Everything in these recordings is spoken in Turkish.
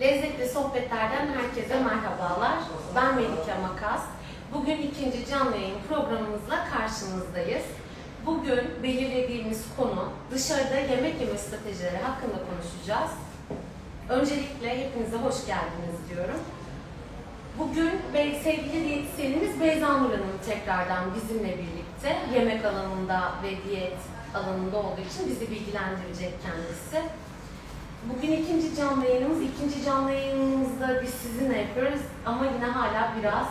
Lezzetli sohbetlerden herkese merhabalar. Ben Melike Makas. Bugün ikinci canlı yayın programımızla karşınızdayız. Bugün belirlediğimiz konu dışarıda yemek yeme stratejileri hakkında konuşacağız. Öncelikle hepinize hoş geldiniz diyorum. Bugün sevgili diyetisyenimiz Beyza Nur Hanım tekrardan bizimle birlikte yemek alanında ve diyet alanında olduğu için bizi bilgilendirecek kendisi. Bugün ikinci canlı yayınımız. İkinci canlı yayınımızda biz sizinle yapıyoruz ama yine hala biraz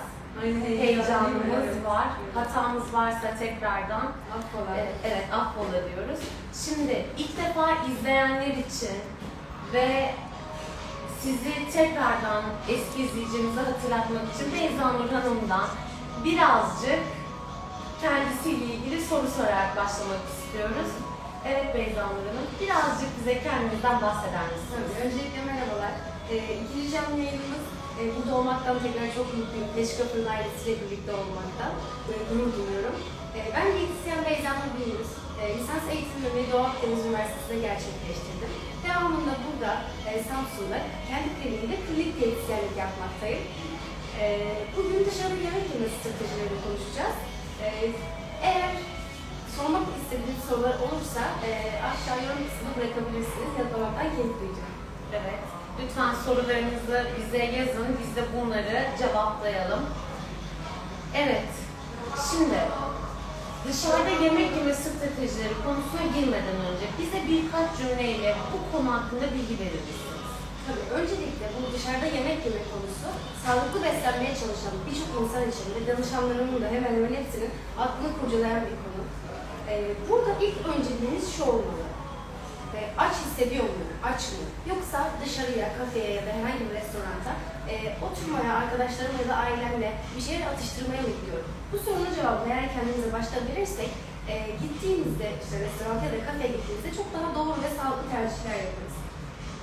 heyecanımız var. Hatamız varsa tekrardan Affola. e, evet affola diyoruz. Şimdi ilk defa izleyenler için ve sizi tekrardan eski izleyicimize hatırlatmak için Beyza Nur Hanım'dan birazcık kendisiyle ilgili soru sorarak başlamak istiyoruz. Evet Beyza Hanım, birazcık bize kendinizden bahseder misiniz? Tabii, öncelikle merhabalar. Ee, ikinci canlı yayınımız e, burada olmaktan tekrar çok mutluyum. Leşkapı'nın ailesiyle birlikte olmaktan e, gurur duyuyorum. E, ben diyetisyen Beyza Nur Bilmiyoruz. E, lisans eğitimimi Doğu Akdeniz Üniversitesi'nde gerçekleştirdim. Devamında burada e, Samsun'da kendi kliniğimde klinik diyetisyenlik yapmaktayım. E, bugün dışarı yemek yeme stratejileri konuşacağız. E, eğer sormak istediğiniz sorular olursa e, aşağı yorum kısmına bırakabilirsiniz. Yanıtlamaktan keyif duyacağım. Evet. Lütfen sorularınızı bize yazın, biz de bunları cevaplayalım. Evet, şimdi dışarıda yemek yeme stratejileri konusuna girmeden önce bize birkaç cümleyle bu konu hakkında bilgi verir misiniz? Tabii öncelikle bu dışarıda yemek yeme konusu sağlıklı beslenmeye çalışan birçok insan için ve danışanlarımın da hemen hemen hepsinin aklını kurcalayan bir konu. E, burada ilk önceliğiniz şu olmalı. E, aç hissediyor muyum? Aç mı? Yoksa dışarıya, kafeye ya da herhangi bir restoranta e, oturmaya, arkadaşlarımla ya da ailemle bir şeyler atıştırmaya mı gidiyorum? Bu sorunun cevabını eğer kendimize başta verirsek e, gittiğimizde, işte restoranta ya da kafeye gittiğimizde çok daha doğru ve sağlıklı tercihler yaparız.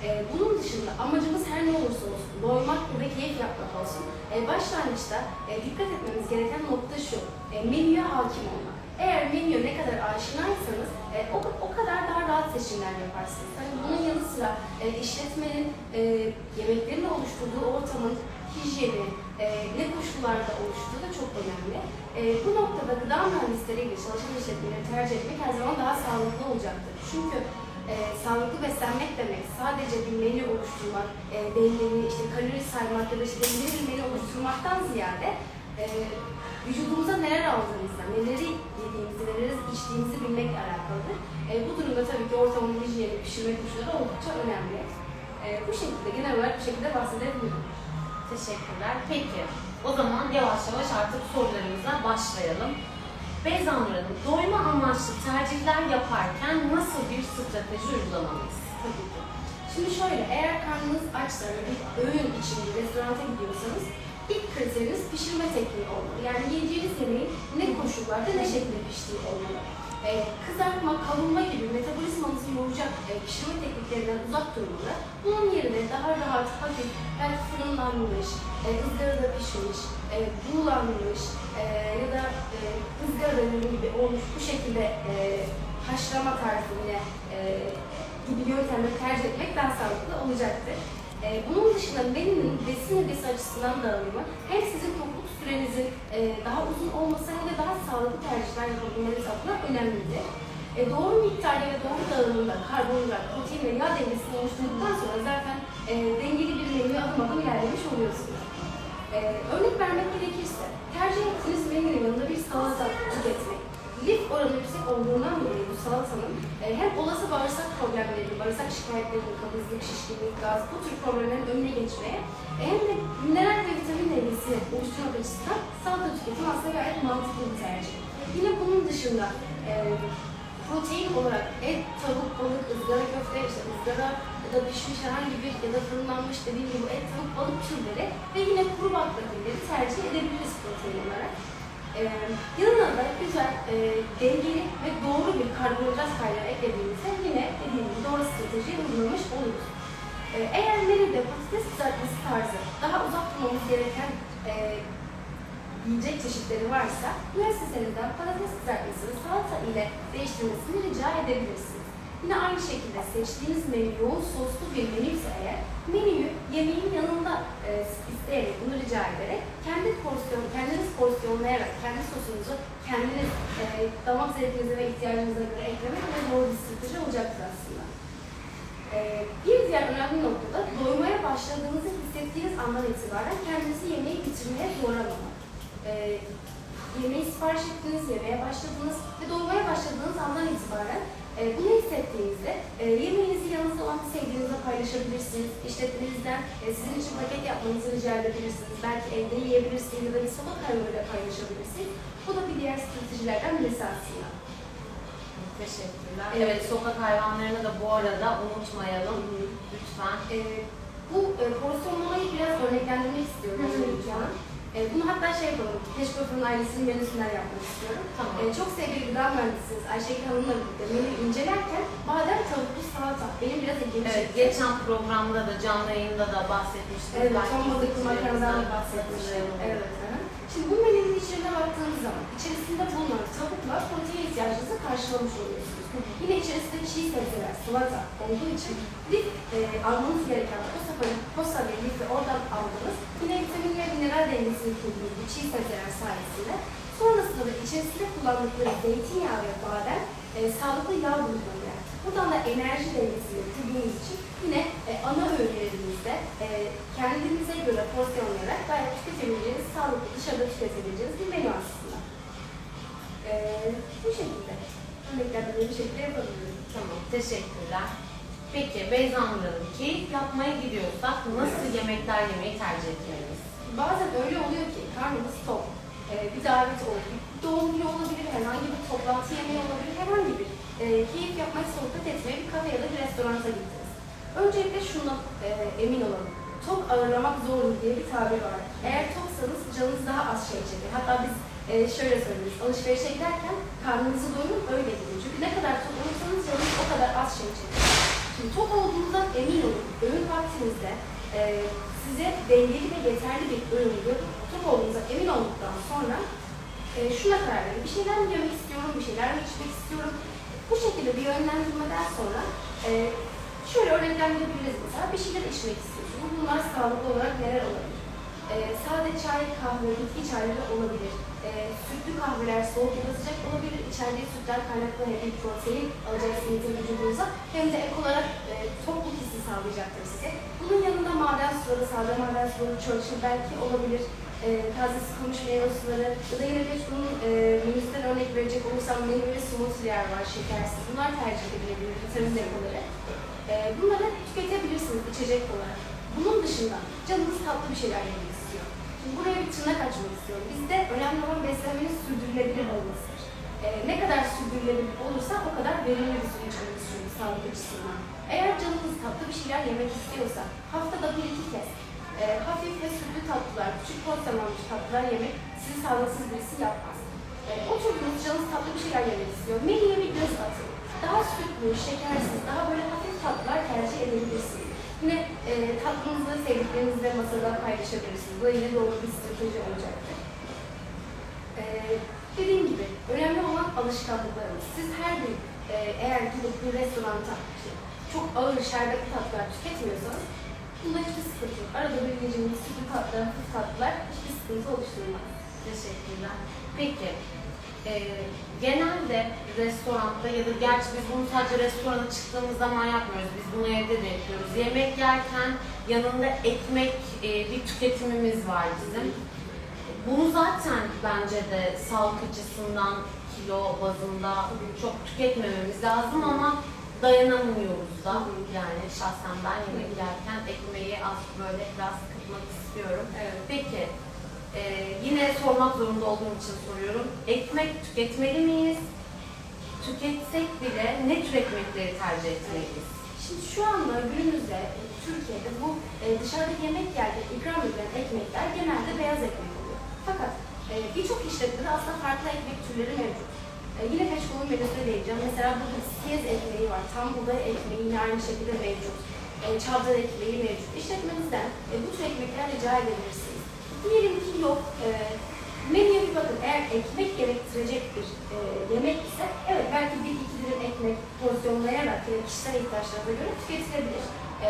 E, bunun dışında amacımız her ne olursa olsun, doymak ve keyif yapmak olsun. E, başlangıçta e, dikkat etmemiz gereken nokta şu, e, menüye hakim olmak. Eğer menüye ne kadar aşinaysanız e, o, o kadar daha rahat seçimler yaparsınız. Tabii bunun yanı sıra e, işletmenin e, yemeklerin oluşturduğu ortamın hijyeni, e, ne koşullarda oluştuğu da çok önemli. E, bu noktada gıda mühendisleriyle çalışan işletmeleri tercih etmek her zaman daha sağlıklı olacaktır. Çünkü e, sağlıklı beslenmek demek sadece bir menü oluşturmak, e, dengeli, işte kalori saymak ya da işte dengeli bir menü oluşturmaktan ziyade e, vücudumuza neler aldığımızda, neleri yediğimizi, neleri içtiğimizi bilmekle alakalıdır. E, bu durumda tabii ki ortamın hijyeni, pişirme koşulları oldukça önemli. E, bu şekilde genel olarak bu şekilde bahsedebilirim. Teşekkürler. Peki, o zaman yavaş yavaş artık sorularımıza başlayalım. Hanım, doyma amaçlı tercihler yaparken nasıl bir strateji uygulamalıyız? Tabii ki. Şimdi şöyle, eğer karnınız açsa ve bir öğün için bir restoranta gidiyorsanız ilk kriteriniz pişirme tekniği olmalı. Yani yiyeceğiniz yemeğin ne koşullarda ne şekilde piştiği olmalı. Ee, kızartma, kavurma gibi metabolizmanızı yoracak e, pişirme tekniklerinden uzak durmalı. Bunun yerine daha rahat, hafif, belki fırınlanmış, e, ızgarada pişmiş, e, buğulanmış e, ya da e, ızgara gibi olmuş bu şekilde e, haşlama tarzı yine e, gibi yöntemleri tercih etmek daha sağlıklı olacaktır. E, bunun dışında menünün besin ögesi açısından dağılımı hem sizin tokluk sürenizin e, daha uzun olması hem de daha sağlıklı tercihler yapabilmeniz adına önemlidir. E, doğru miktarda ve doğru dağılımda karbonhidrat, protein ve yağ dengesini oluşturduktan sonra zaten e, dengeli bir menüye adım adım ilerlemiş oluyorsunuz. E, örnek vermek gerekirse, tercih ettiğiniz menünün yanında bir salata tüketmek, lif oranı yüksek olduğundan dolayı bu salatanın e, hem olası bağırsak problemleri, bağırsak şikayetleri, kabızlık, şişkinlik, gaz bu tür problemlerin önüne geçmeye e, hem de mineral ve vitamin dengesi oluşturmak açısından salata tüketimi aslında gayet mantıklı bir tercih. Yine bunun dışında e, protein olarak et, tavuk, balık, ızgara köfte, işte ızgara ya da pişmiş herhangi bir ya da fırınlanmış dediğim gibi et, tavuk, balık türleri ve yine kuru baklagilleri tercih edebiliriz protein olarak. Ee, yanına da güzel, e, dengeli ve doğru bir karbonhidrat kaynağı eklediğimizde yine dediğim gibi doğru stratejiyi uygulamış oluruz. Ee, eğer menüde patates kızartması tarzı daha uzak tutmamız gereken e, yiyecek çeşitleri varsa müessesenizden patates kızartmasını salata ile değiştirmesini rica edebilirsiniz. Yine aynı şekilde seçtiğiniz menü yoğun soslu bir menü ise eğer menüyü yemeğin yanında e, isteyerek, bunu rica ederek kendi porsiyon, kendiniz porsiyonlayarak, kendi sosunuzu kendiniz e, damak zevkinize ve ihtiyacınıza göre eklemek ve doğru bir strateji olacaktır aslında. E, bir diğer önemli nokta da doymaya başladığınızı hissettiğiniz andan itibaren kendinizi yemeği bitirmeye zorlamamak. E, yemeği sipariş ettiniz, yemeğe başladınız ve doymaya başladığınız andan itibaren bunu hissettiğinizde e, yemeğinizi yanınızda olan bir sevdiğinizle paylaşabilirsiniz. İşletmenizden e, sizin için paket yapmanızı rica edebilirsiniz. Belki evde yiyebilirsiniz ya da bir sabah kahveyle paylaşabilirsiniz. Bu da bir diğer stratejilerden birisi aslında. Teşekkürler. Evet. Evet, sokak hayvanlarını da bu arada unutmayalım. Lütfen. E, bu e, porsiyonlamayı biraz örneklendirmek istiyorum. Hı hı. Yana. E, bunu hatta şey yapalım, Keşkof'un ailesinin menüsünden yapmak istiyorum. Tamam. E, çok sevgili gıda mühendisiniz Ayşegül Hanım'la birlikte menüyü incelerken badem tavuklu salata benim biraz ilgimi Evet, çekti. geçen programda da canlı yayında da bahsetmiştik. Evet, Belki ton balıklı makarnadan da bahsetmiştim. Evet. hı hı. Şimdi bu menünün içine baktığınız zaman içerisinde bulunan tavukla protein ihtiyacınızı karşılamış oluyorsunuz. Yine içerisinde çiğ sebzeler, salata olduğu için lif e, almanız gereken posa, posa ve lifi oradan aldınız. Dengesini kurduğunuz bu çiğ sebzeler sayesinde sonrasında da içerisinde kullandıkları zeytinyağı ve badem e, sağlıklı yağ bulunmaları. Buradan da enerji dengesini kurduğunuz için yine e, ana öğünlerinizde e, kendinize göre porsiyonlayarak gayet tüketebileceğiniz, sağlıklı dışarıda tüketebileceğiniz bir menü aslında. E, bu şekilde. Örneklendirmeyi bir şekilde yapabilirim. Tamam, teşekkürler. Peki Beyza Hanım, keyif yapmaya gidiyorsak nasıl yemekler yemeyi tercih etmeliyiz? Bazen öyle oluyor ki karnımız tok. E, bir davet olur, bir doğum günü olabilir, herhangi bir toplantı yemeği olabilir, herhangi bir e, keyif yapmayı, sohbet etmeye bir kafe ya da bir restoranta gittiniz. Öncelikle şundan e, emin olalım. Tok ağırlamak zordur diye bir tabir var. Eğer toksanız canınız daha az şey çeker. Hatta biz e, şöyle söylüyoruz, alışverişe giderken karnınızı doyurun öyle gidin. Çünkü ne kadar tok olursanız canınız o kadar az şey çeker. Şimdi tok olduğunuzdan emin olun. Öğün vaktinizde e, size dengeli ve yeterli bir yapıp tok olduğunuza emin olduktan sonra e, şuna karar verin. Bir şeyler mi yemek istiyorum, bir şeyler mi içmek istiyorum. Bu şekilde bir yönlendirmeden sonra e, şöyle örneklendirebiliriz mesela. Bir şeyler içmek istiyorsunuz. Bunlar sağlıklı olarak neler olabilir? E, sade çay, kahve, bitki çayları olabilir. E, sütlü kahveler soğuk ya da sıcak olabilir. İçerdiği sütler kaynaklı hem protein alacaksınız vücudunuza hem de ek olarak e, tokluk hissi sağlayacaktır size. Bunun yanında maden suları, sade maden suları, Churchill belki olabilir. E, taze sıkılmış meyve suları ya da yine bir bunun e, menüsünden örnek verecek olursam meyve smoothie'ler var şekersiz. Bunlar tercih edilebilir, vitamin depoları. E, bunları tüketebilirsiniz içecek olarak. Bunun dışında canınız tatlı bir şeyler yemek istiyor. Şimdi buraya bir tırnak açmak istiyorum. Bizde önemli olan beslenmenin sürdürülebilir olmasıdır. E, ne kadar sürdürülebilir olursa o kadar verimli bir süreç olur çünkü sağlık açısından. Eğer canınız tatlı bir şeyler yemek istiyorsa haftada bir iki kez e, hafif ve sütlü tatlılar, küçük porsiyonlanmış tatlılar yemek sizi sağlıksız birisi yapmaz. E, oturduğunuz canınız tatlı bir şeyler yemek istiyor. Menüye bir göz atın. Daha sütlü, şekersiz, daha böyle hafif tatlılar tercih edebilirsiniz. Yine e, tatlınızı sevdiklerinizle masada paylaşabilirsiniz. Bu yine doğru bir strateji olacaktır. E, dediğim gibi önemli olan alışkanlıklarımız. Siz her gün e, eğer gidip bir restoranta işte, çok ağır şerbetli tatlılar tüketmiyorsanız bunda hiçbir sıkıntı yok. Arada bir yiyeceğiniz sütlü tatlılar, hafif tatlılar hiçbir sıkıntı oluşturmaz. Teşekkürler. Peki, e, genelde restoranda ya da gerçi biz bunu sadece restorana çıktığımız zaman yapmıyoruz. Biz bunu evde de yapıyoruz. Yemek yerken yanında ekmek e, bir tüketimimiz var bizim. Bunu zaten bence de sağlık açısından kilo bazında çok tüketmememiz lazım ama dayanamıyoruz da. Yani şahsen ben yemek yerken ekmeği az böyle biraz kırmak istiyorum. Evet. Peki, e, yine sormak zorunda olduğum için soruyorum. Ekmek tüketmeli miyiz? Tüketsek bile ne tür ekmekleri tercih etmeliyiz? Şimdi şu anda günümüzde e, Türkiye'de bu e, dışarıda yemek yerde ikram edilen ekmekler genelde beyaz ekmek oluyor. Fakat e, birçok işletmede aslında farklı ekmek türleri mevcut. Yine peşkolun menüsüne değineceğim. Mesela burada siyez ekmeği var, tam buğday ekmeği yine aynı şekilde mevcut. Çavdar ekmeği mevcut. İşletmenizden bu tür ekmekler rica edebilirsiniz. Diğerindeki yok. E, menüye bakın. Eğer ekmek gerektirecek bir e, yemek ise evet belki bir iki dilim ekmek porsiyonlayarak ya kişisel ihtiyaçlarına göre tüketilebilir. E,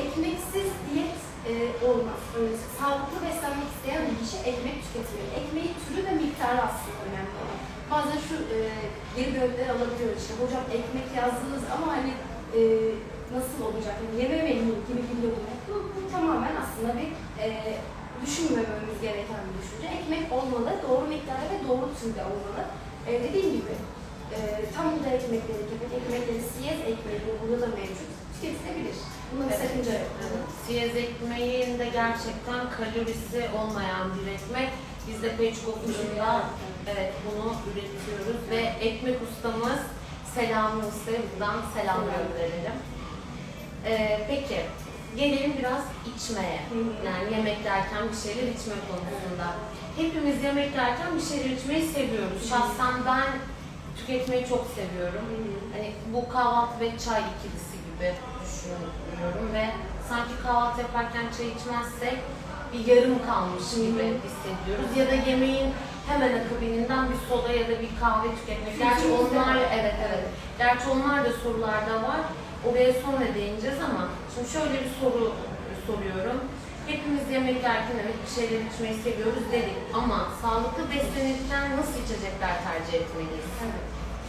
ekmeksiz diyet e, olmaz. Öyle, sağlıklı beslenmek isteyen bir kişi ekmek tüketmiyor. Ekmeğin türü ve miktarı aslında önemli olan. Bazen şu e, geri dönümler alabiliyoruz işte. Hocam ekmek yazdınız ama hani e, nasıl olacak? Yani yeme gibi bir yorum. Bu, bu tamamen aslında bir e, düşünmememiz gereken bir düşünce. Ekmek olmalı, doğru miktarda ve doğru türde olmalı. E, dediğim gibi e, tam buğday ekmekleri, kepek ekmekleri, siyez ekmeği burada da mevcut. Tüketilebilir. Bunda bir Evet. sakınca yok. Evet. Siyez ekmeğinde gerçekten kalorisi olmayan bir ekmek. Biz de Peçko fırında evet, bunu üretiyoruz ve ekmek ustamız Selami Usta'ya buradan Selam. gönderelim. Ee, peki, gelelim biraz içmeye. Yani yemek yerken bir şeyler içme konusunda. Hepimiz yemek yerken bir şeyler içmeyi seviyoruz. Şahsen ben tüketmeyi çok seviyorum. Hani bu kahvaltı ve çay ikilisi gibi düşünüyorum ve sanki kahvaltı yaparken çay içmezsek bir yarım kalmış gibi hissediyoruz. Ya da yemeğin hemen akabininden bir soda ya da bir kahve tüketmek. Gerçi onlar, evet evet. Gerçi onlar da sorularda var. Oraya sonra değineceğiz ama şimdi şöyle bir soru soruyorum. Hepimiz yemek yerken evet bir şeyler içmeyi seviyoruz dedik ama sağlıklı beslenirken nasıl içecekler tercih etmeliyiz? Evet.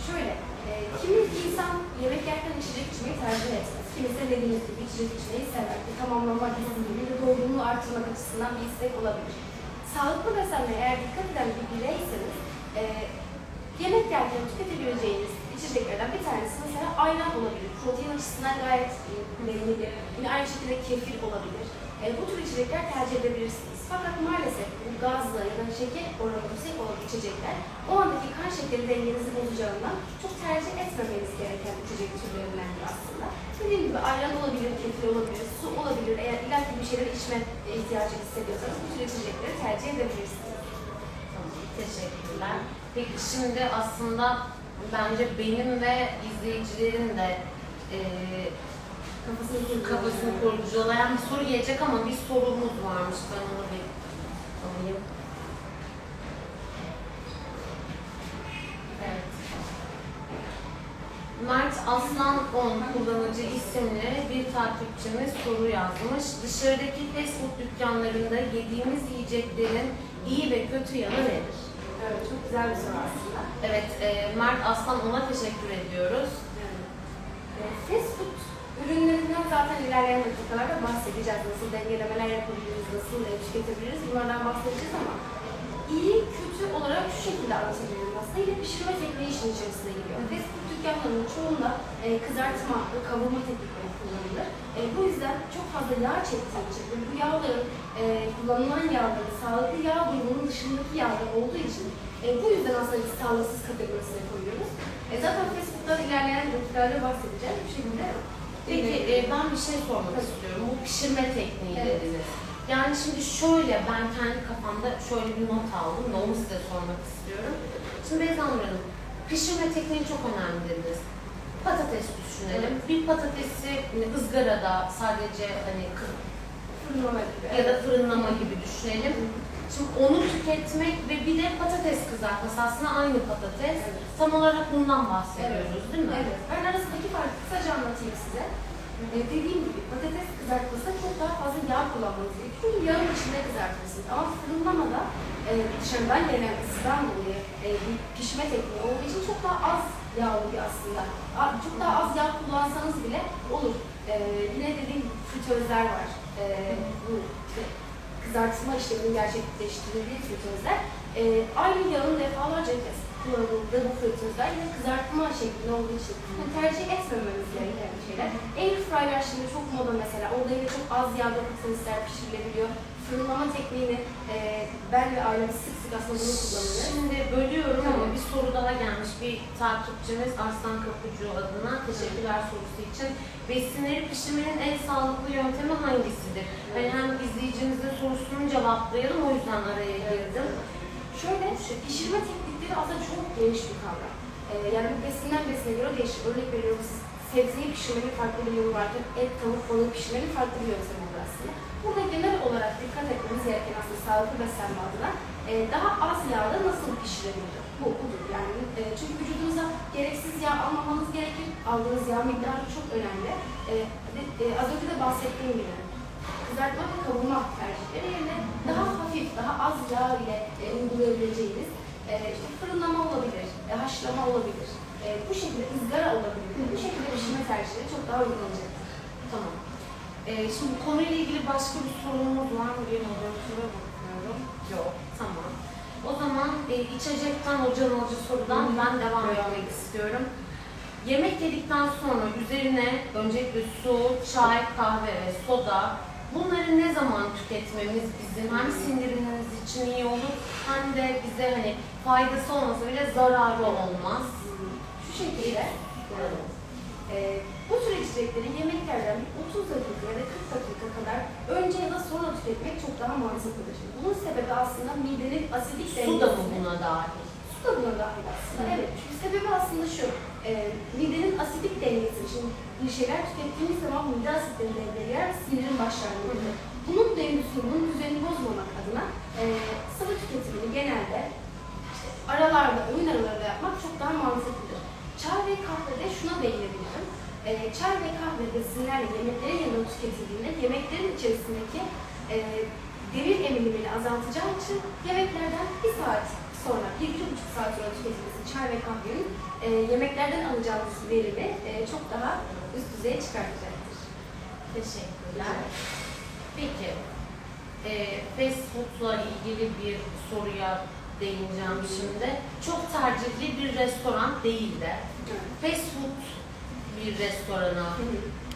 Şöyle, e, kimi insan yemek yerken içecek içmeyi tercih etmez. Kimisi dediğiniz gibi içecek içmeyi sever. Bir tamamlamak isteği ve doygunluğu artırmak açısından bir istek olabilir. Sağlıklı beslenmeye eğer dikkat eden bir bireyseniz, e, yemek yerken tüketebileceğiniz içeceklerden bir tanesi mesela ayran olabilir. Protein açısından gayet e, verimli. Yine aynı şekilde kefir olabilir. E, bu tür içecekler tercih edebilirsiniz. Fakat maalesef bu gazlı ya da şeker oranı yüksek olan içecekler o andaki kan şekeri dengenizi bozacağından çok tercih etmemeniz gereken içecek türlerindendir aslında. Dediğim gibi ayran olabilir, kefir olabilir, su olabilir. Eğer illaki bir şeyler içme ihtiyacı hissediyorsanız bu tür içecekleri tercih edebilirsiniz. Tamam, teşekkürler. Peki şimdi aslında bence benim ve izleyicilerin de eee Kafasını kafasını kurcalayan bir soru gelecek ama bir sorumuz varmış. Ben onu bir alayım. Evet. Mert Aslan 10 kullanıcı isimli bir takipçimiz soru yazmış. Dışarıdaki fast food dükkanlarında yediğimiz yiyeceklerin iyi ve kötü yanı nedir? Evet, çok güzel bir soru aslında. Evet, e, Mert Aslan ona teşekkür ediyoruz. Fast food ürünlerinden zaten ilerleyen dakikalarda bahsedeceğiz. Nasıl dengelemeler yapabiliriz, nasıl e, tüketebiliriz bunlardan bahsedeceğiz ama iyi, kötü olarak şu şekilde anlatabilirim aslında. Yine pişirme tekniği işin içerisine giriyor. Fast food dükkanlarının çoğunda e, kızartma ve kavurma teknikleri kullanılır. E, bu yüzden çok fazla yağ çektiği için ve bu yağların e, kullanılan yağların sağlıklı yağ grubunun dışındaki yağlar olduğu için e, bu yüzden aslında biz sağlıksız kategorisine koyuyoruz. E, zaten fast food'dan ilerleyen dakikalarda bahsedeceğim. Şekilde Peki e, ben bir şey sormak istiyorum. Bu pişirme tekniği Evet. dediniz. Yani şimdi şöyle ben kendi kafamda şöyle bir not aldım da onu size sormak istiyorum. Şimdi Beyza Nur Hanım, pişirme tekniği çok önemli dediniz. Patates düşünelim. Bir patatesi hani, ızgarada sadece hani fırınlama gibi. ya da fırınlama gibi düşünelim. Şimdi onu tüketmek ve bir de patates kızartması aslında aynı patates. Evet. Tam olarak bundan bahsediyoruz değil mi? Evet. Ben arasındaki farkı kısaca anlatayım size. Ee, dediğim gibi patates kızartmasında çok daha fazla yağ kullanmanız gerekiyor. Çünkü yağın içinde kızartırsınız. Ama fırınlamada e, dışarıdan gelen ısıdan dolayı e, bir pişme tekniği olduğu için çok daha az yağlı bir aslında. Çok daha az yağ kullansanız bile olur. E, yine dediğim gibi fritözler var. E, bu işte kızartma işleminin gerçekleştirildiği fritözler. E, aynı yağın defalarca kez kullanıldığı bu fritözler yine kızartma şeklinde olduğu için yani tercih etmememiz gereken şeyler. Air fryer şimdi çok moda mesela. Orada yine çok az yağda patatesler pişirilebiliyor. Fırınlama tekniğini e, ben ve ailem sık sık aslında bunu kullanıyoruz. Şimdi bölüyorum ama bir soru daha gelmiş. Bir takipçimiz Arslan Kapıcı adına teşekkürler sorusu için. Besinleri pişirmenin en sağlıklı yöntemi hangisidir? Hani hem izleyicimizin sorusunu cevaplayalım o yüzden araya girdim. Şöyle, pişirme teknikleri aslında çok geniş bir kavram. Ee, yani besinden besine göre değişir. Örnek veriyorum sebzeyi pişirmenin farklı bir yolu varken et, tavuk, balığı pişirmenin farklı bir yöntemi olur aslında. Burada genel olarak dikkat etmemiz gereken aslında sağlıklı beslenme adına e, daha az yağda nasıl pişirebilir? Bu budur yani. E, çünkü vücudunuza gereksiz yağ almamanız gerekir. Aldığınız yağ miktarı çok önemli. E, e, az önce de bahsettiğim gibi kızartma ve kavurma tercihleri yerine daha hafif, daha az yağ ile e, uygulayabileceğiniz e, işte fırınlama olabilir, e, haşlama olabilir, e, bu şekilde ızgara olabilir. Bu şekilde pişirme tercihleri çok daha uygun olacaktır. Tamam. Ee, şimdi konuyla ilgili başka bir sorunumuz var mı diye moderatöre bakıyorum. Yok. Tamam. O zaman e, içecekten can alıcı sorudan ben devam etmek istiyorum. Yemek yedikten sonra üzerine öncelikle su, çay, kahve ve soda bunları ne zaman tüketmemiz bizim hem sindirimimiz için iyi olur hem de bize hani faydası olmasa bile zararı olmaz. Şu şekilde e, bu tür içecekleri yemeklerden 30 dakika ya da 40 dakika kadar önce ya da sonra tüketmek çok daha mantıklıdır. Bunun sebebi aslında midenin asidik Su da mı buna dahil? Su da buna dahil aslında. Evet. Çünkü sebebi aslında şu. E, midenin asidik dengesi için bir şeyler tükettiğimiz zaman mide asitleri devreye sinirin başlangıcıdır. Bunun dengesini, bunun düzenini bozmamak adına e, sıvı tüketimini genelde işte aralarda, oyun aralarında yapmak çok daha mantıklıdır. Çay ve kahvede şuna değinebilirim. E, çay ve kahve besinlerle yemeklerin yanında tüketildiğinde yemeklerin içerisindeki e, demir emilimini azaltacağı için yemeklerden bir saat sonra, bir iki buçuk saat sonra tüketilmesi çay ve kahvenin e, yemeklerden alacağımız verimi e, çok daha üst düzeye çıkartacaktır. Teşekkürler. Peki, e, fast food'la ilgili bir soruya değineceğim şimdi. Çok tercihli bir restoran değil de fast food bir restorana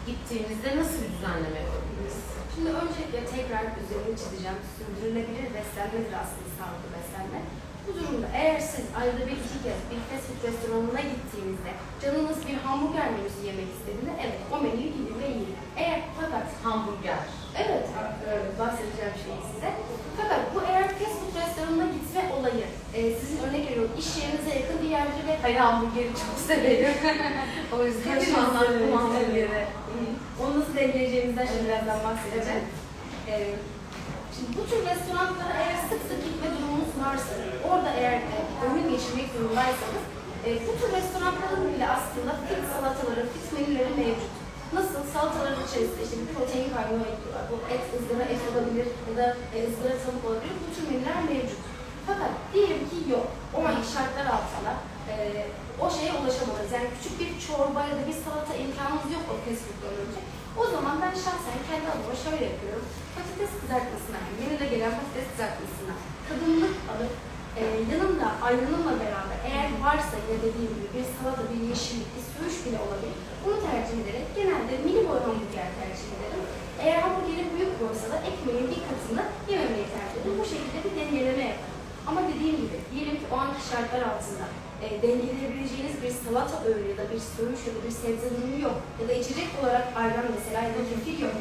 gittiğimizde nasıl bir düzenleme yapabiliriz? Şimdi öncelikle tekrar üzerine çizeceğim. Sürdürülebilir beslenmedir aslında sağlıklı beslenme. Bu durumda eğer siz ayda bir iki kez bir fast food restoranına gittiğinizde canınız bir hamburger menüsü yemek istediğinde evet o menüyü gidin ve yiyin. Eğer fakat Hamburger. Evet, evet bahsedeceğim şey size. Fakat bu eğer fast food restoranına gitme olayı e, sizin örnek veriyorum iş yerinize yakın bir yerde ve Hayır hamburgeri çok severim. o yüzden şu an aklıma hamburgeri. evet. onu nasıl dengeleyeceğimizden şimdi birazdan bahsedeceğim. E, şimdi bu tür restoranlara eğer sık sık gitme durumunuz varsa, orada eğer e, ömür geçirmek zorundaysanız, e, bu tür restoranların bile aslında fit salataları, fit menüleri mevcut. Nasıl salataların içerisinde işte bir protein kaynağı ekliyorlar. Bu et, ızgara et olabilir ya da e, ızgara tavuk olabilir. Bu tür menüler mevcut. Fakat diyelim ki yok. O anki şartlar altında e, o şeye ulaşamadınız. Yani küçük bir çorba ya da bir salata imkanınız yok o fast önce. O zaman ben şahsen kendi adıma şöyle yapıyorum. Patates kızartmasına, yani menüde gelen patates kızartmasına tadımlık alıp e, yanında ayranımla beraber eğer varsa yine dediğim gibi bir salata, bir yeşillik, bir söğüş bile olabilir. Bunu tercih ederek genelde mini boy hamburger tercih ederim. Eğer hamburgerin büyük boysa da ekmeğin bir katını yememeyi tercih ederim. Bu şekilde bir dengeleme yaparım. Ama dediğim gibi diyelim ki o anki şartlar altında e, dengeleyebileceğiniz bir salata öğünü ya da bir söğüş ya da bir sebze ürünü yok. Ya da içecek olarak ayran mesela ya da kefir yok.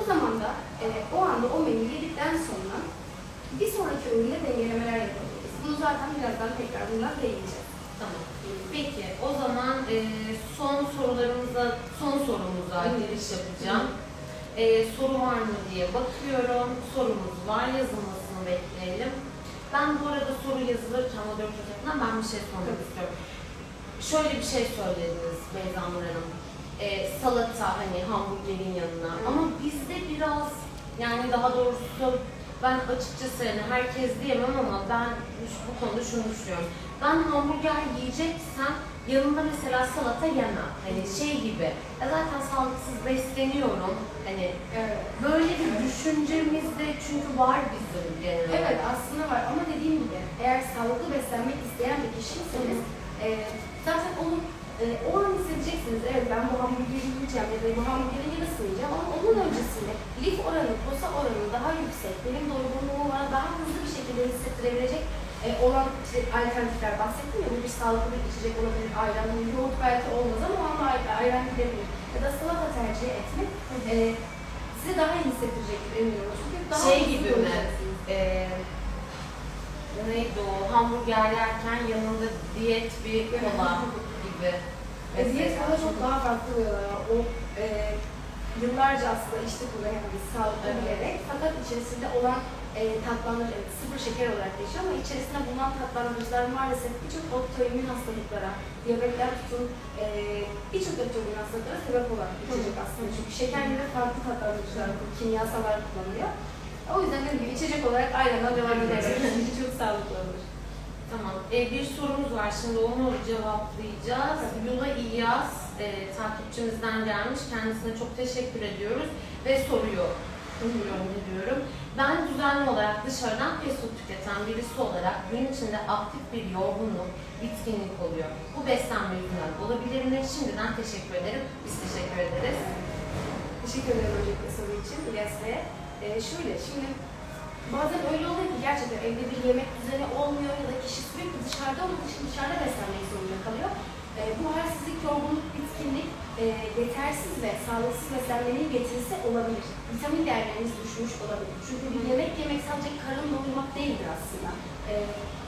O zaman da e, o anda o menüyü yedikten sonra bir sonraki öğünde dengelemeler yapabiliriz. Bunu zaten birazdan tekrar bundan değineceğiz. Tamam. Peki o zaman e, son sorularımıza, son sorumuza giriş yapacağım. E, soru var mı diye bakıyorum. Sorumuz var, yazılmasını bekleyelim. Ben bu arada soru yazılırken moderatör tarafından ben bir şey sormak istiyorum. Şöyle bir şey söylediniz Beyza Nur Hanım. E, salata hani hamburgerin yanına Hı. ama bizde biraz yani daha doğrusu ben açıkçası hani herkes diyemem ama ben bu konuda şunu düşünüyorum. Ben hamburger yiyeceksem yanında mesela salata yemem. Hani şey gibi ya zaten sağlıksız besleniyorum. Hani Evet. böyle bir düşüncemiz de çünkü var bizim genel olarak. Evet aslında var ama dediğim gibi eğer sağlıklı beslenmek isteyen bir kişiyseniz e, zaten onu e, o an hissedeceksiniz. Evet ben bu hamburgeri yiyeceğim ya da bu hamburgerin yarısını yiyeceğim ama onun öncesinde lif oranı, posa oranı daha yüksek, benim doygunluğumu bana daha hızlı bir şekilde hissettirebilecek e, olan işte alternatifler bahsettim ya bu bir sağlıklı bir içecek olabilir, ayran, yoğurt belki olmaz ama ay- ayran gidebilir. Ya da salata tercih etmek e, size daha iyi hissettirecektir eminim. Çünkü daha Şey gibi mi? Ee, neydi o? Hamburger yerken yanında diyet bir kola E, diyet Mesela. kola çok daha farklı oluyor. O e, yıllarca aslında bunu yani biz sağlıklı Evet. bilerek. Fakat içerisinde olan e, tatlandırıcı, evet, sıfır şeker olarak geçiyor ama içerisinde bulunan tatlandırıcılar maalesef birçok otoimmün hastalıklara, diyabetten tutun e, birçok otoimmün hastalıklara sebep olan bir içecek aslında. Çünkü şeker gibi farklı tatlandırıcılar, kimyasallar kullanılıyor. O yüzden dediğim gibi içecek olarak aynen devam ederek bence çok sağlıklı olur. Tamam. E, bir sorumuz var. Şimdi onu cevaplayacağız. Yula İlyas e, takipçimizden gelmiş. Kendisine çok teşekkür ediyoruz ve soruyor. Umuyorum diyorum. Ben düzenli olarak dışarıdan fast food tüketen birisi olarak gün içinde aktif bir yorgunluk, bitkinlik oluyor. Bu beslenme yüzünden olabilir mi? Şimdiden teşekkür ederim. Biz teşekkür ederiz. Teşekkür ederim öncelikle soru için İlyas Bey'e. Ee, şöyle, şimdi bazen öyle oluyor ki gerçekten evde bir yemek düzeni olmuyor ya da kişi sürekli dışarıda olduğu için dışarıda beslenmek zorunda kalıyor. Ee, bu halsizlik, yorgunluk, bitkinlik e, yetersiz ve sağlıksız beslenmenin getirisi olabilir. Vitamin değerleriniz düşmüş olabilir. Çünkü bir yemek yemek sadece karın doyurmak değildir aslında. Ee,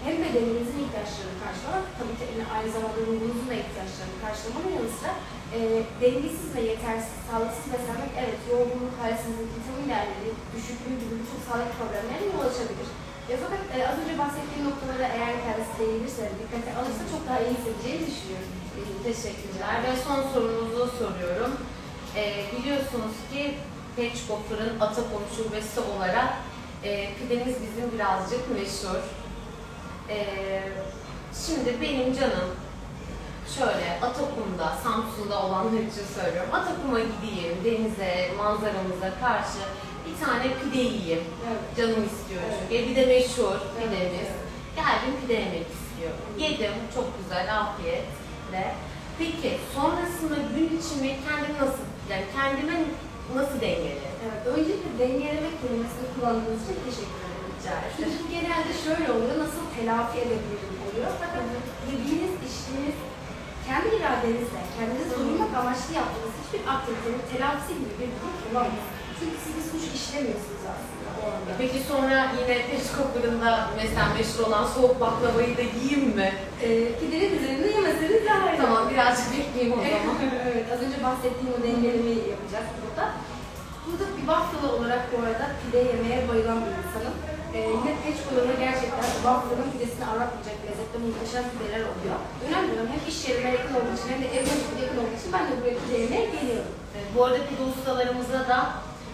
hem bedeninizin ihtiyaçlarını karşılamak, tabii ki aynı zamanda ruhunuzun da ihtiyaçlarını karşılamanın yanı sıra e, dengesiz ve yetersiz, sağlıksız beslenmek evet yorgunluk, halsizlik, vitamin değerleri, düşüklüğü gibi birçok sağlık problemlerine yol açabilir. E, fakat e, az önce bahsettiğim noktalara eğer kendisi değinirse, dikkate alırsa çok daha iyi hissedeceğini düşünüyorum. E, Teşekkürler. Ve son sorumuzu soruyorum. E, biliyorsunuz ki Peçko Fırın Atapon Şubesi olarak e, pidemiz bizim birazcık meşhur. E, şimdi benim canım şöyle Atakum'da, Samsun'da olanlar için söylüyorum. Atakum'a gideyim, denize, manzaramıza karşı bir tane pide yiyeyim. Evet. Canım istiyor Evet. çünkü. Bir de meşhur pidemiz. evet. Geldim pide yemek istiyorum. Yedim, çok güzel, afiyetle. Peki sonrasında gün içimi kendim nasıl, yani kendime nasıl dengeli? Evet, öncelikle dengeleme kelimesini kullandığınız için teşekkür ederim. Rica ederim. Çünkü genelde şöyle oluyor, nasıl telafi edebilirim oluyor. Fakat yediğiniz, içtiğiniz, kendi iradenizle, kendinizi doyurmak amaçlı yaptığınız hiçbir aktivitenin telafisi gibi bir durum olamaz. Çünkü siz bir suç işlemiyorsunuz aslında o anda. Peki sonra yine Peşko Fırın'da mesela meşhur olan soğuk baklavayı da yiyeyim mi? Ee, pidenin üzerinde yemeseniz daha iyi. Tamam birazcık bekleyeyim o zaman. evet, az önce bahsettiğim o dengelemeyi yapacağız burada. Burada bir waffle olarak bu arada pide yemeye bayılan bir insanım. Ee, yine gerçekten waffle'ın pidesini aratmayacak lezzette muhteşem pideler oluyor. Önemli olan hem iş yerime yakın olduğu için hem de evime çok yakın olduğu için ben de buraya pide yemeye geliyorum. E, Bu arada pide ustalarımıza da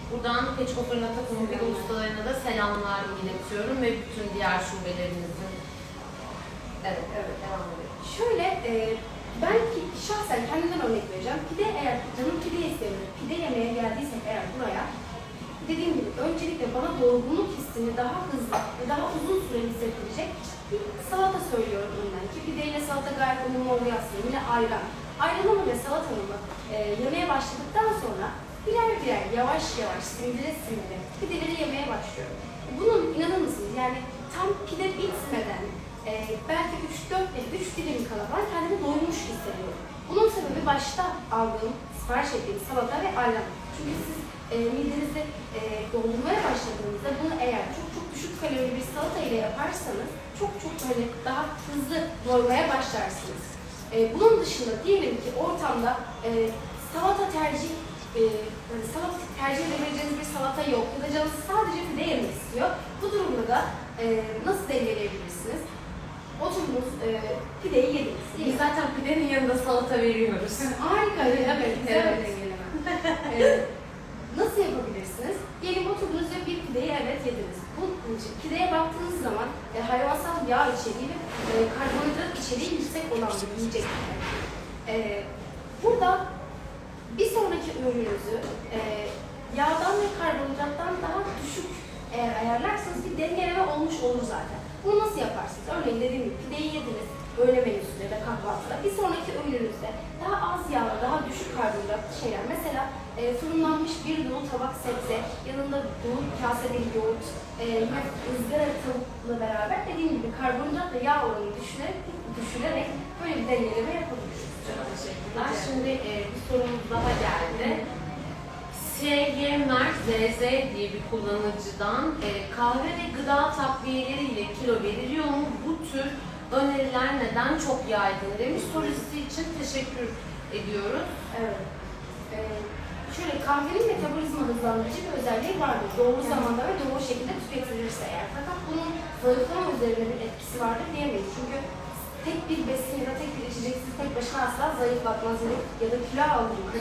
buradan Peçko Fırın Atakum'un pide ustalarına da selamlar iletiyorum ve bütün diğer şubelerimizin. Evet, evet, devam edelim. Şöyle, e, ben ki şahsen kendimden örnek vereceğim. Pide eğer canım pide istemiyor, pide yemeye geldiysek eğer buraya, dediğim gibi öncelikle bana doygunluk hissini daha hızlı ve daha uzun süre hissettirecek bir salata söylüyorum önden ki pideyle salata gayet uyumlu oluyor aslında. Yine ayran. Ayranımı ve salatamı e, yemeye başladıktan sonra birer birer yavaş yavaş sindire sindire pideleri yemeye başlıyorum. Bunun inanır mısınız yani tam pide bitmeden e, belki 3-4 dilim, 3 dilim kala ben kendimi doymuş hissediyorum. Bunun sebebi başta aldığım, sipariş ettiğim salata ve ayran. Çünkü siz e, midenizi e, doldurmaya başladığınızda bunu eğer çok çok düşük kalorili bir salata ile yaparsanız çok çok böyle daha hızlı doymaya başlarsınız. E, bunun dışında diyelim ki ortamda e, salata tercih e, salata tercih edebileceğiniz bir salata yok ya da canınız sadece pide yemek istiyor. Bu durumda da e, nasıl dengeleyebilirsiniz? Oturdunuz, e, pideyi yediniz. değil Biz zaten pidenin yanında salata veriyoruz. Harika, evet, Evet. Ee, nasıl yapabilirsiniz? Diyelim oturdunuz ve bir pideyi evet yediniz. İçin pideye baktığınız zaman e, hayvansal yağ içeriği ve e, karbonhidrat içeriği yüksek olan bir yiyecek. E, burada bir sonraki ürününüzü e, yağdan ve karbonhidrattan daha düşük eğer ayarlarsanız bir dengeleme olmuş olur zaten. Bunu nasıl yaparsınız? Örneğin dediğim gibi pideyi yediniz öğle menüsünde ya da kahvaltıda. Bir sonraki öğününüzde daha az yağlı, daha düşük karbonhidratlı şeyler. Mesela e, fırınlanmış bir dolu tabak sebze, yanında dolu kase bir yoğurt, e, ızgara tavukla beraber dediğim gibi karbonhidrat ve yağ oranını düşünerek, düşünerek böyle bir dengeleme yapabilirsiniz. Çok teşekkürler. Şimdi e, bir sorumuz daha geldi. SY Mert ZZ diye bir kullanıcıdan e, kahve ve gıda takviyeleriyle kilo veriliyor mu? Bu tür öneriler neden çok yaygın demiş. Sorusu için teşekkür ediyoruz. Evet. Ee, şöyle kahvenin metabolizma hızlandırıcı bir özelliği vardır. Doğru zamanda ve doğru şekilde tüketilirse eğer. Fakat bunun zayıflama üzerine bir etkisi vardır diyemeyiz. Çünkü tek bir besin ya da tek bir içecek sizi tek başına asla zayıflatmaz ya da- ya da kilo aldırmaz.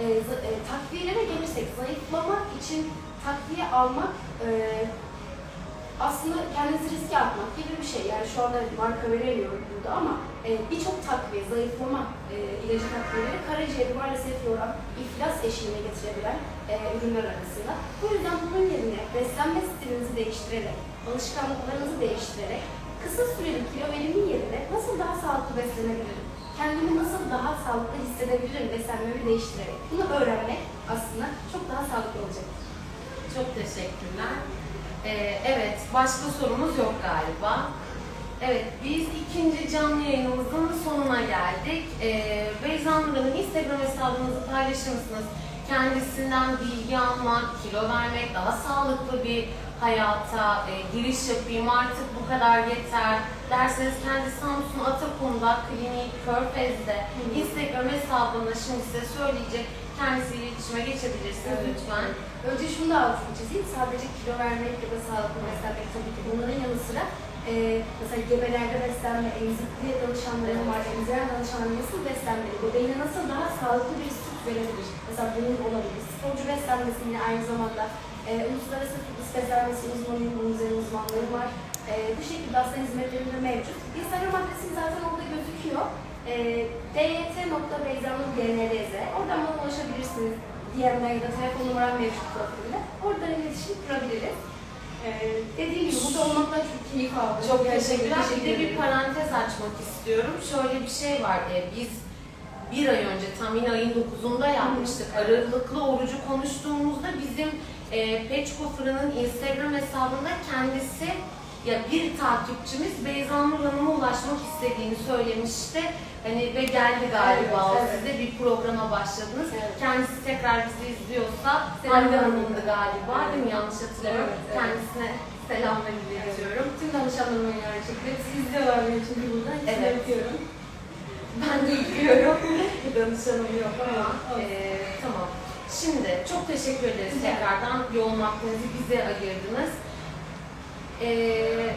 e, za- e, takviyelere gelirsek zayıflamak için takviye almak e, aslında kendinizi riske atmak gibi bir şey. Yani şu anda marka veremiyorum burada ama e, birçok takviye, zayıflama e, ilacı takviyeleri karaciğeri maalesef yoran, iflas eşiğine getirebilen e, ürünler arasında. Bu yüzden bunun yerine beslenme stilinizi değiştirerek, alışkanlıklarınızı değiştirerek kısa süreli kilo verimin yerine nasıl daha sağlıklı beslenebilirim? Kendimi nasıl daha sağlıklı hissedebilirim beslenmemi değiştirerek? Bunu öğrenmek aslında çok daha sağlıklı olacak. Çok teşekkürler. Ee, evet, başka sorumuz yok galiba. Evet, biz ikinci canlı yayınımızın sonuna geldik. Ee, Beyza Nur Hanım, Instagram hesabınızı paylaşır mısınız? Kendisinden bilgi almak, kilo vermek, daha sağlıklı bir hayata e, giriş yapayım artık bu kadar yeter derseniz kendi Samsun Atakum'da klinik Körfez'de Hı. Instagram hesabında şimdi size söyleyecek kendisiyle iletişime geçebilirsiniz Evet. lütfen. Önce şunu da altını çizeyim. Sadece kilo vermek ya da sağlıklı beslenmek tabii ki bunların yanı sıra e, mesela gebelerde beslenme, emzikli danışanlarım var, emziren danışanlarım nasıl beslenmeli, bebeğine nasıl daha sağlıklı bir süt verebilir? Mesela bunun olabilir. Sporcu beslenmesi yine aynı zamanda e, uluslararası fitness beslenmesi uzmanıyım, bunun üzerine uzmanlarım var. E, bu şekilde aslında hizmetlerim de mevcut. Instagram adresim zaten orada gözüküyor. E, dyt.beyzanurgnrz Oradan bana ulaşabilirsiniz. DM'den ya da telefon numaram mevcut profilde. Oradan iletişim kurabiliriz. Ee, dediğim gibi burada olmaktan çok keyif aldım. Çok teşekkürler. Bir de bir parantez açmak istiyorum. Şöyle bir şey var. Ee, biz bir ay önce tam yine ayın 9'unda yapmıştık. Aralıklı orucu konuştuğumuzda bizim e, Peçko Fırın'ın Instagram hesabında kendisi ya bir takipçimiz Beyza Nur Hanım'a ulaşmak istediğini söylemişti. Hani ve geldi galiba Evet, evet. siz de bir programa başladınız. Evet. Kendisi tekrar bizi izliyorsa Selam Hande Hanım. Hanım'dı galiba değil mi? Yanlış hatırlamıyorum. Evet, evet. Kendisine selamlar iletiyorum. Tüm danışanlarıma aynı şekilde. Siz izliyorlar beni çünkü burada. Hepsini Evet. öpüyorum. Ben de ilgiliyorum. Danışanım yok ama Olsun. eee, tamam. Şimdi çok teşekkür ederiz tekrardan yoğun vaktinizi bize ayırdınız. Eee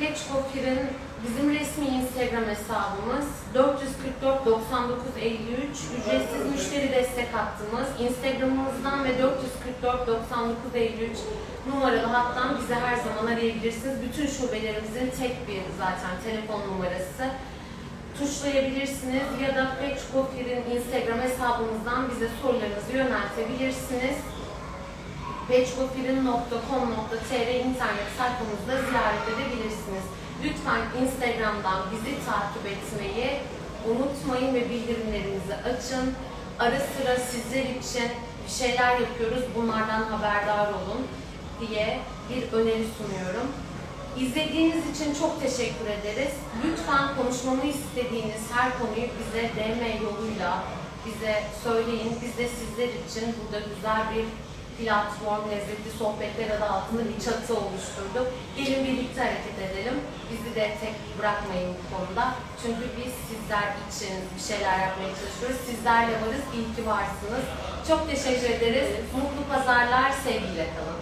Peçkofir'in bizim resmi Instagram hesabımız 444 99 53 ücretsiz müşteri destek hattımız. Instagram'ımızdan ve 444 99 53 numaralı hattan bize her zaman arayabilirsiniz. Bütün şubelerimizin tek bir zaten telefon numarası tuşlayabilirsiniz ya da Peçkofir'in Instagram hesabımızdan bize sorularınızı yöneltebilirsiniz. peçkofirin.com.tr internet sayfamızda ziyaret edebilirsiniz. Lütfen Instagram'dan bizi takip etmeyi unutmayın ve bildirimlerinizi açın. Ara sıra sizler için bir şeyler yapıyoruz, bunlardan haberdar olun diye bir öneri sunuyorum. İzlediğiniz için çok teşekkür ederiz. Lütfen konuşmamı istediğiniz her konuyu bize DM yoluyla bize söyleyin. Biz de sizler için burada güzel bir platform, lezzetli sohbetler adı altında bir çatı oluşturduk. Gelin birlikte hareket edelim. Bizi de tek bırakmayın bu konuda. Çünkü biz sizler için bir şeyler yapmaya çalışıyoruz. Sizlerle varız. İyi ki varsınız. Çok teşekkür ederiz. Mutlu pazarlar, sevgiyle kalın.